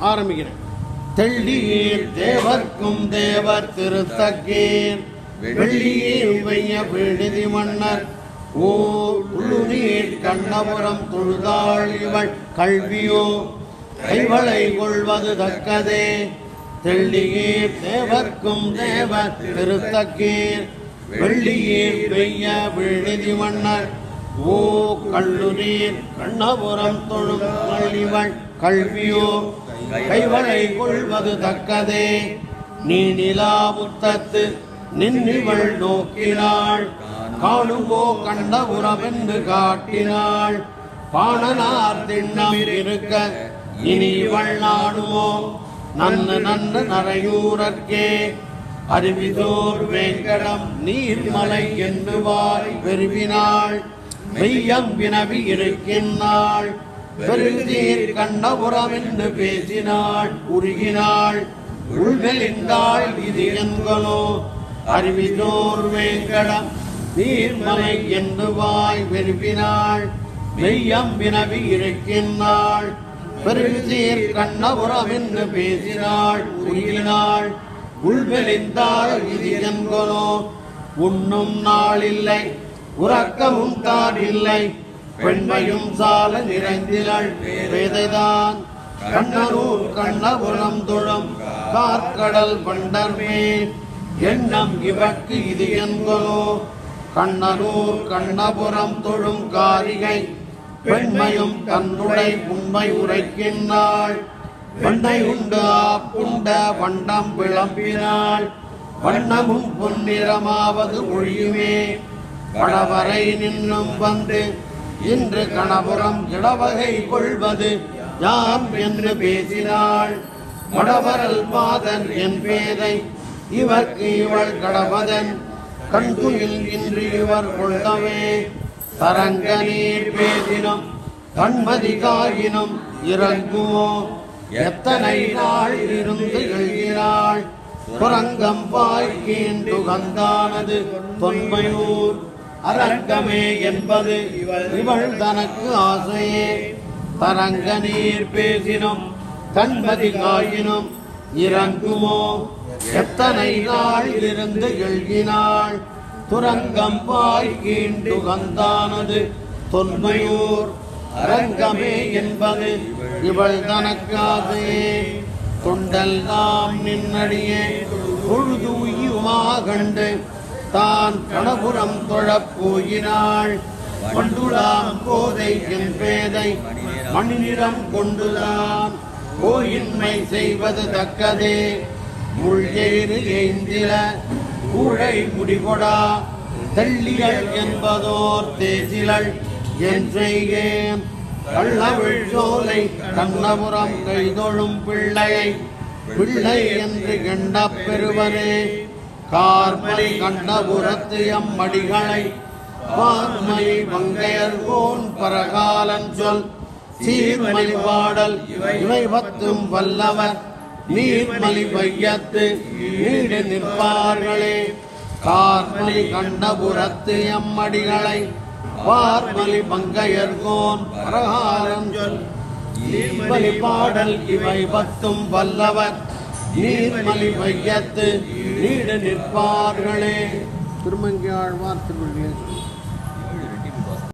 ஆரம்பிக்கிறேன். தெள்ளீர் தேவர்க்கும் தேவர் திருத்தக்கீர். வெள்ளியீர் வைய விடுதி மன்னர். ஓர் உள்ளுநீர் கண்ணபுரம் தொழுதாள் இவள் கல்வியோ. கைவளை கொள்வது தக்கதே. தெள்ளியீர் தேவர்க்கும் தேவர் திருத்தக்கீர். வெள்ளியீர் பெய்ய விழுதி மன்னர். ஓ கல்லுநீர் கண்ணபுரம் தொழும் இவள் கல்வியோ கைவளை கொள்வது தக்கதே. நீ நிலா புத்தத்து நின்னிவள் நோக்கினாள். காணுவோ கண்ட உறவென்று காட்டினாள். பாணனார் திண்ணம் இருக்க இனி இவள் நாடுமோ? நன்னு நன்னு நரையூரற்கே அருவிதோர் வேங்கடம் நீர்மலை என்று வாய் பெருவினாள். மெய்யம் வினவி இருக்கின்றாள். பெருந்தீர் கண்ணபுரம் என்று பேசினாள் உருகினாள். உள்வெளிந்தாள் இது என்களோ அறிவிதோர் வேங்கடம் நீர்மலை என்று வாய் வெறுப்பினாள். மெய்யம் வினவி இருக்கின்றாள் பெருந்தீர் கண்ணபுரம் என்று பேசினாள் உருகினாள். உள்வெளிந்தாள் இது என்களோ உண்ணும் நாள் இல்லை உறக்கமும் தான் இல்லை. பெண்மையும் சால நிறைந்திலள் வேதைதான். கண்ணனூர் கண்ணபுரம் துளம் கார்கடல் பண்டர்மே. எண்ணம் இவக்கு இது என்களோ கண்ணனூர் கண்ணபுரம் தொழும் காரிகை. பெண்மையும் தன்னுடை உண்மை உரைக்கின்றாள். பெண்ணை உண்டு ஆப்புண்ட வண்டம் விளம்பினாள் வண்ணமும் பொன்னிறமாவது ஒழியுமே. வடவரை நின்னும் வந்து இன்று கணபுரம் இடவகை கொள்வது யாம் என்று பேசினாள். வடவரல் மாதன் என் பேதை இவர்க்கு இவள் கடவதன் கண்துயில் இன்று இவர் கொள்ளவே தரங்க நீர் பேசினும் கண்மதிகாயினும் இறங்குவோ எத்தனை நாள் இருந்து எழுகிறாள் புறங்கம் பாய்கீண்டு கந்தானது தொன்மையூர். அரங்கமே என்பது இவள். இவள் தனக்கு ஆசையே. தரங்க நீர் பேசினும் கண்பதி காயினும் இறங்குமோ? எத்தனை நாள் இருந்து எழுகினாள்? துரங்கம் பாய் கீண்டு கந்தானது தொன்மையூர். அரங்கமே என்பது இவள் தனக்கு ஆசையே. தொண்டல் தொண்டெல்லாம் நின்னடியே. பொழுது உயுமா கண்டு தான் கணபுரம் தொழப் போயினாள் கொண்டுலாம் கோதை என் பேதை மண்ணிடம் கொண்டுதான் கோயின்மை செய்வது தக்கதே. முள்ளேறு எய்ந்தில கூழை முடிகொடா தெள்ளிகள் என்பதோர் தேசிலள் என் செய்கேன் கள்ளவிழ் சோலை கண்ணபுரம் கைதொழும் பிள்ளையை. பிள்ளை என்று கண்ட பெறுவரே. கார்மலி கண்டபுரத்து எம்மடிகளை பார்மலி மங்கையர் கோன் பரகாலன் சொல். சீர்மலி பாடல் இவை பத்தும் வல்லவர். நீர்மலி வையத்து நீடு நிற்பார்களே. கார்மலி கண்டபுரத்து எம்மடிகளை பார்மலி மங்கையர்கோன் பரகாலம் சொல். நீர்மலி பாடல் இவை பத்தும் வல்லவர். நீர்மலி வையத்து நீடு நிற்பார்களே. திருமங்கியாழ்வார் ஆழ்வார்